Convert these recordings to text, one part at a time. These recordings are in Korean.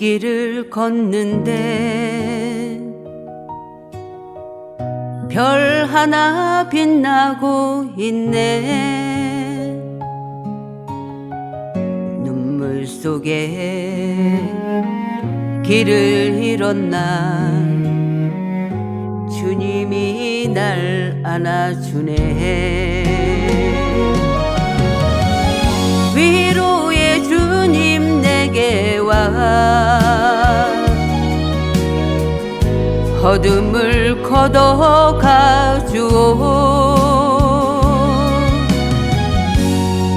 난 밤길을 걷는데 별 하나 빛나고 있네. 눈물 속에 길을 잃었나. 주님이 날 안아주네 어둠을 걷어 가 주오.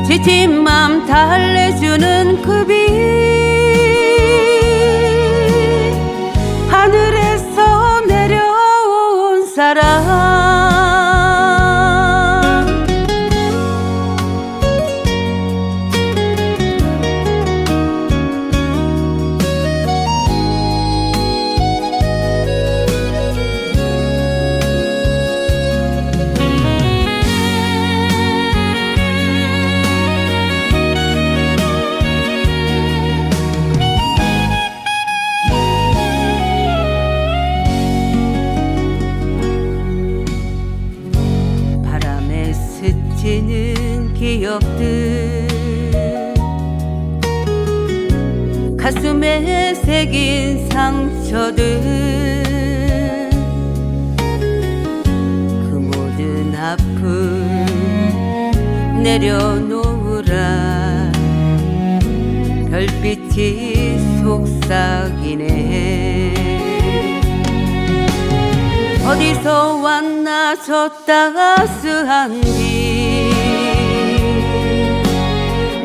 지친 맘 달래주는 그빛 내려놓으라. 별빛이 속삭이네. 어디서 왔나 저 따스한지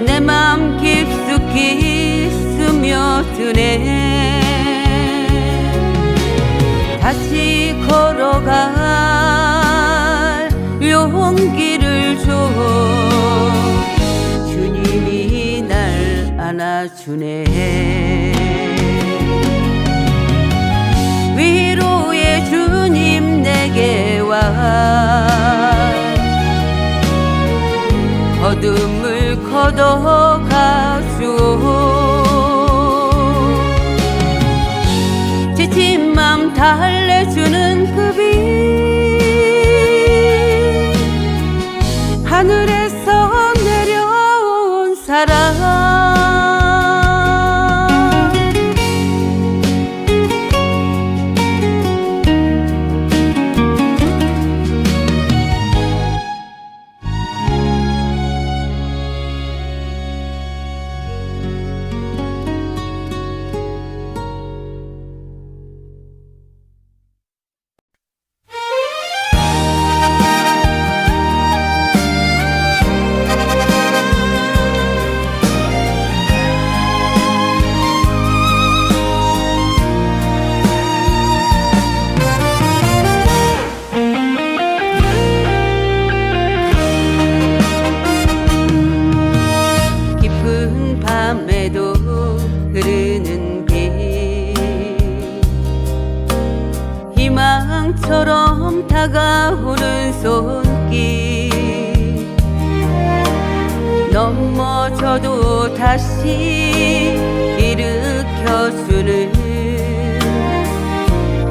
내맘 깊숙이 스며드네. 다시 걸어갈 용기를 줘 주님이 날 안아주네 넘어져도 다시 일으켜주는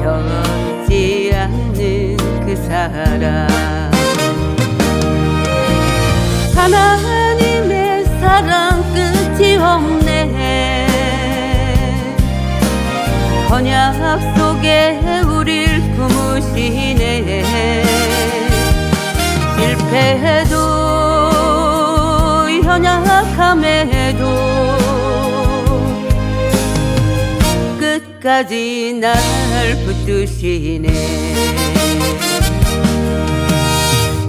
변하지 않는 그 사랑. 하나님의 사랑 끝이 없네. 언약 속에 우릴 품으시네. 실패해도 연약함에도 끝까지 날 붙드시네.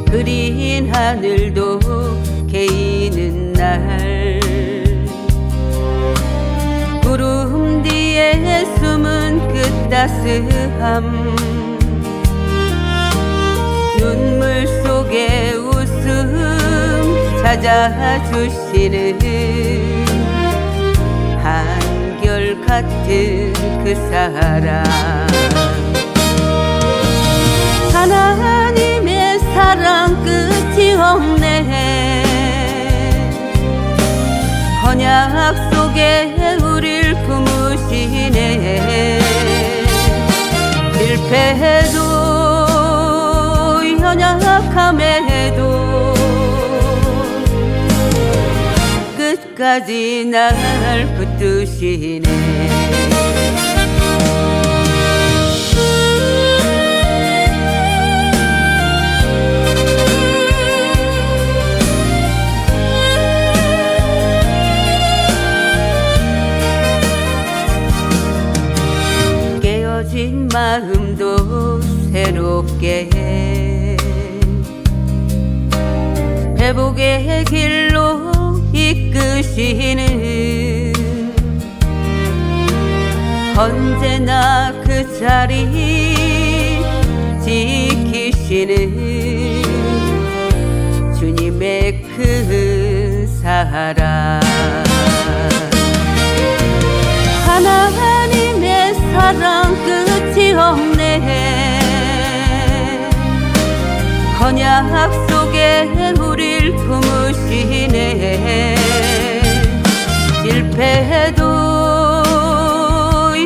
그린 하늘도 개이는 날 구름 뒤에 숨은 그 따스함 눈물 속에 찾아주시는 한결같은 그 사랑. 하나님의 사랑 끝이 없네. 언약 속에 우릴 품으시네. 실패해도 연약함에도 끝까지 날 붙드시네. 깨어진 마음도 새롭게 회복의 길로 이끄시는 언제나 그 자리 지키시는 주님의 큰 사랑. 하나님의 사랑 끝이 없네. 언약 속에 실패해도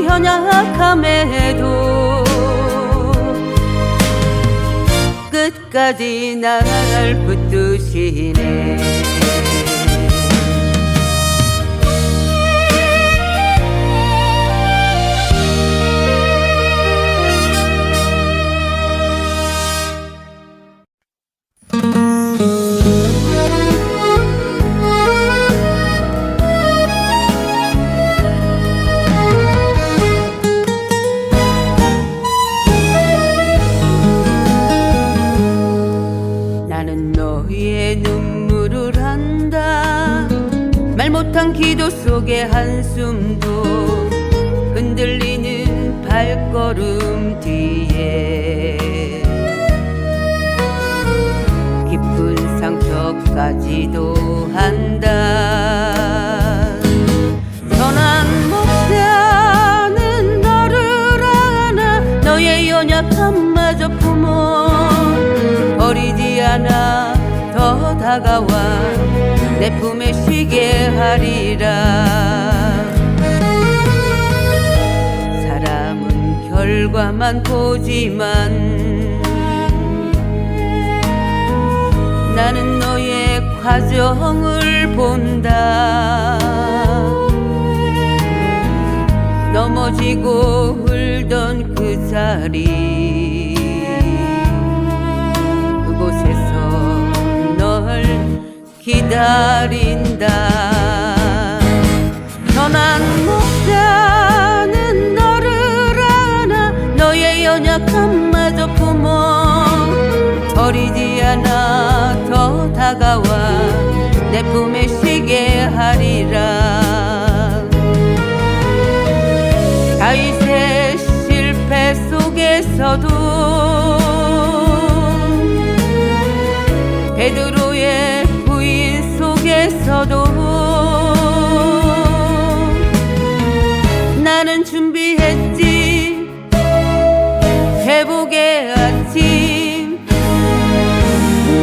연약함에도 끝까지 날 붙드시네 다가와 내 품에 쉬게 하리라. 사람은 결과만 보지만 나는 너의 과정을 본다. 넘어지고 울던 그 자리 기다린 아침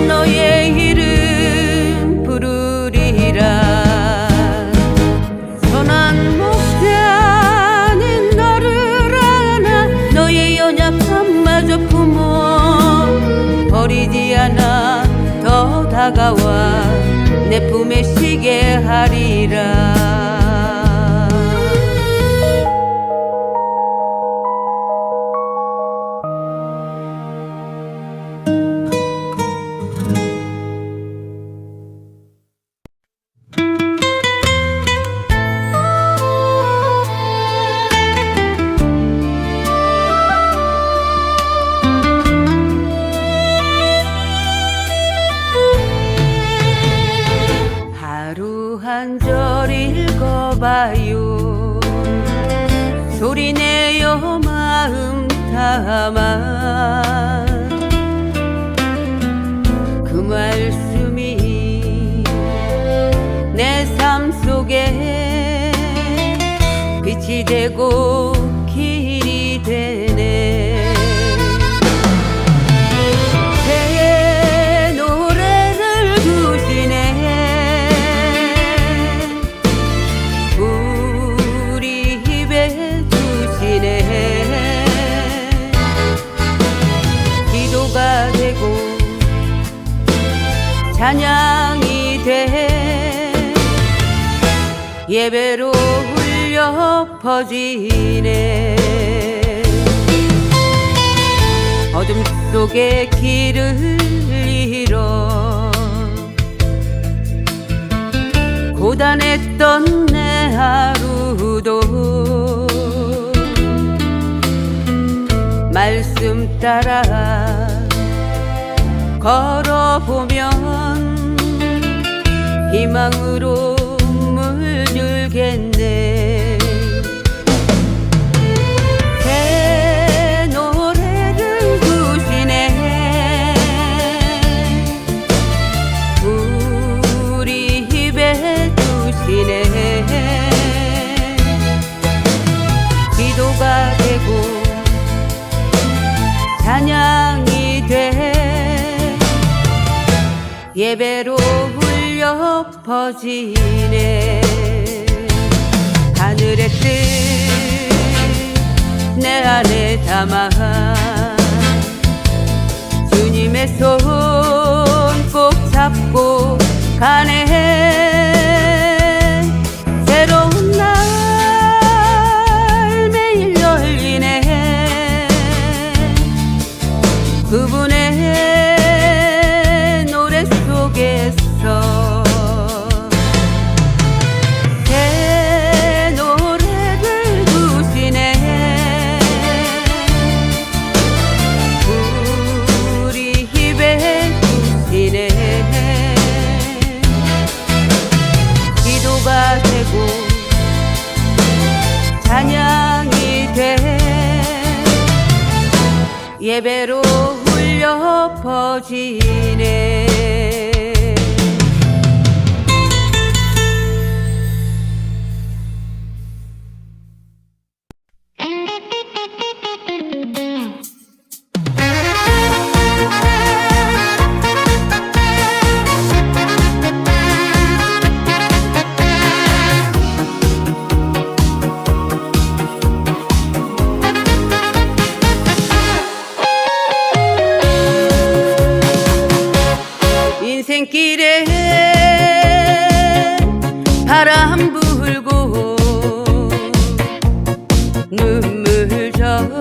너의 이름 부르리라. 선한 목자는 너를 안아 너의 연약함마저 품어 버리지 않아. 더 다가와 내 품에 쉬게 하리라 되고 길이 되네. 새의 노래를 부시네. 우리 입에 두시네. 기도가 되고 찬양이 돼. 예배로 깊어지네. 어둠 속에 길을 잃어 고단했던 내 하루도 말씀 따라 걸어보면 희망으로 물들겠네. 예배로 울려 퍼지네. 하늘의 뜻 내 안에 담아 주님의 손 그대로 흘려 퍼지네. Gül can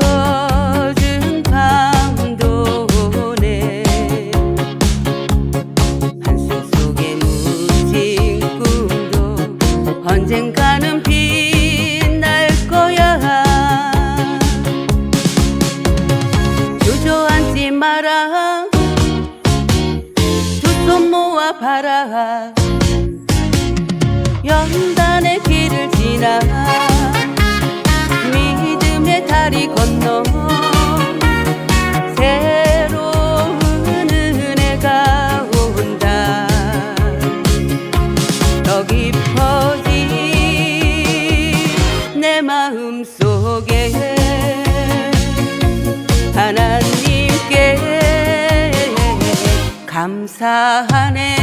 감사하네.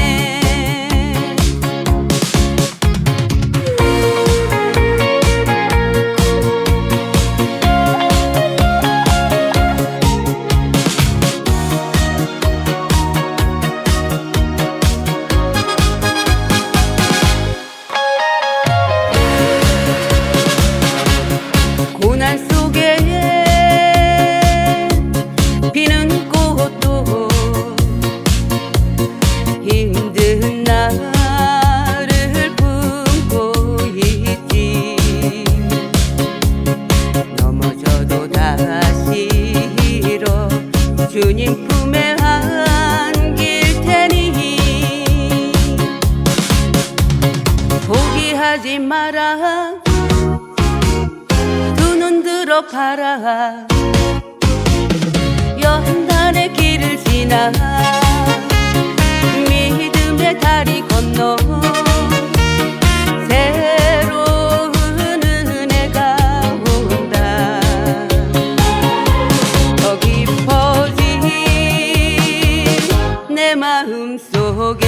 마음속에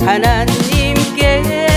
하나님께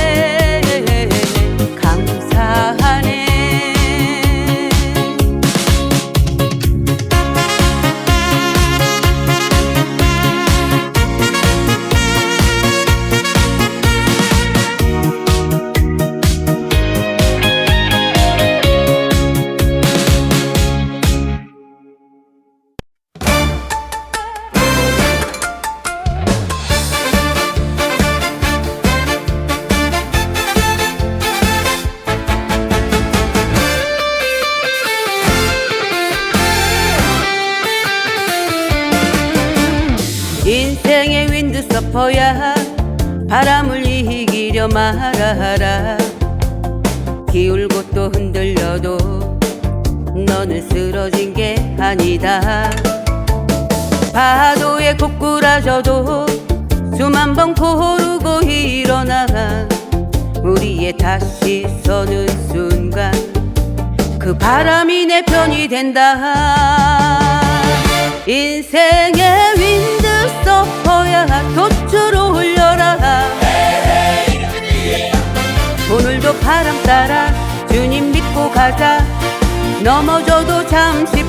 덮어야 바람을 이기려 말아라. 기울고 또 흔들려도 너는 쓰러진 게 아니다. 파도에 고꾸라져도 수만 번 고르고 일어나. 우리의 다시 서는 순간 그 바람이 내 편이 된다. 인생의 윈드서 퍼야 돛으로 올려라. 오늘도 바람 따라 주님 믿고 가자. 넘어져도 다시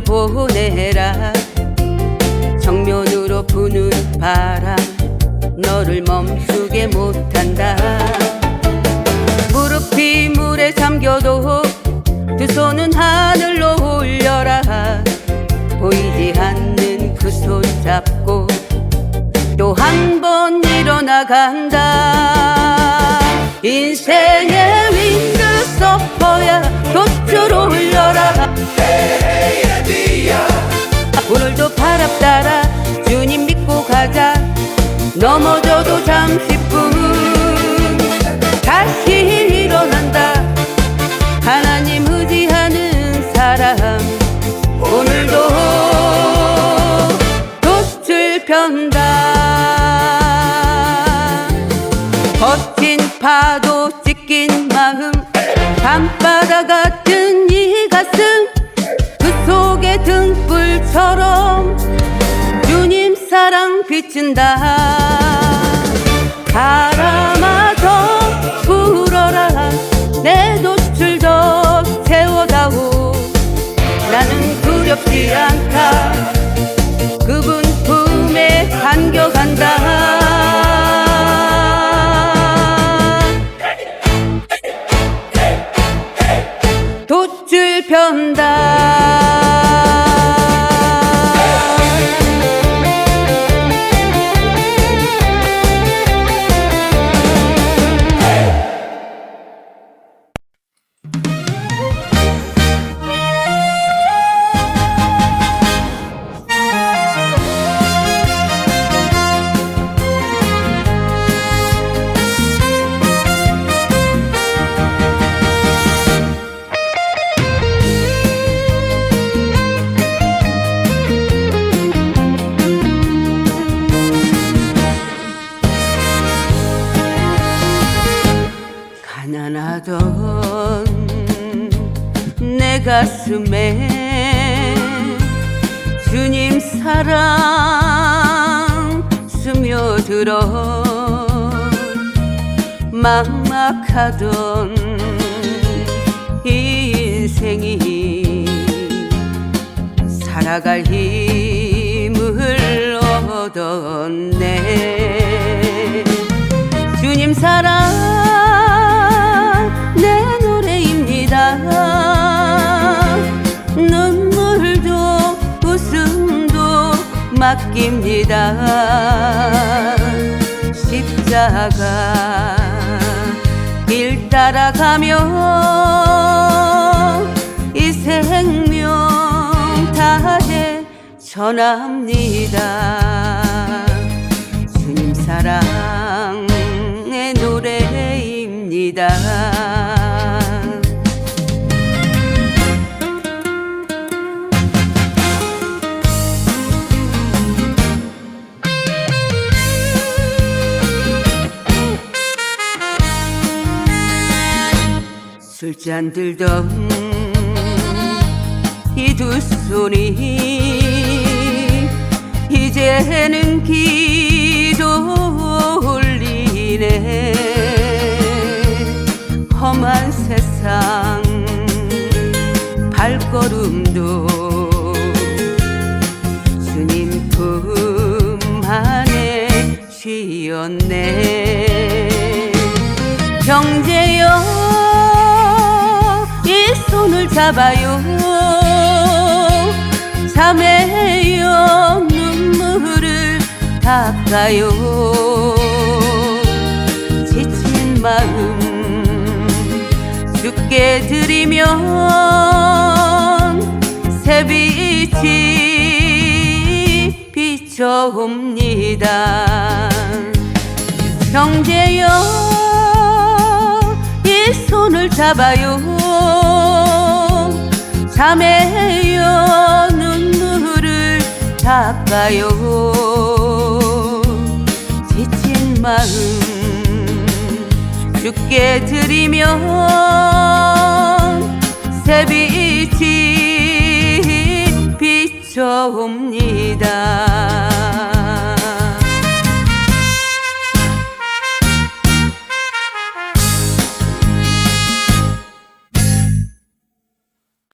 웃고 흘려보내라. 정면으로 부는 바람 너를 멈추게 못한다. 무릎이 물에 잠겨도 두 손은 하늘로 올려라. 보이지 않는 그 손 잡고 또 한 번 일어나 간다. 인생의 윈드서퍼야 돛으로 흘려라 오늘도 바람 따라 주님 믿고 가자. 넘어져도 잠시 뿐 다시 일어난다. 하나님 의지하는 사람 오늘도 돛을 편다. 거친 파도 찢긴 마음 밤바다 같 등불처럼 주님 사랑 비춘다. 바람아 더 불어라. 내 돛을 더 세워다오. 나는 두렵지 않다. 그분 품에 안겨간다. 돛을 편 가슴에 주님 사랑 스며들어 막막하던 이 인생이 살아갈 힘을 얻었네. 주님 사랑 맡깁니다. 십자가 길 따라가며 이 생명 다해 전합니다. 주님 사랑 잔 들던 이 두 손이 이제는 기 잡아요. 자매여 눈물을 닦아요. 지친 마음 죽게 드리면 새빛이 비춰옵니다. 형제여 이 손을 잡아요 자매여 눈물을 닦아요. 지친 마음 죽게 드리면 새빛이 비춰옵니다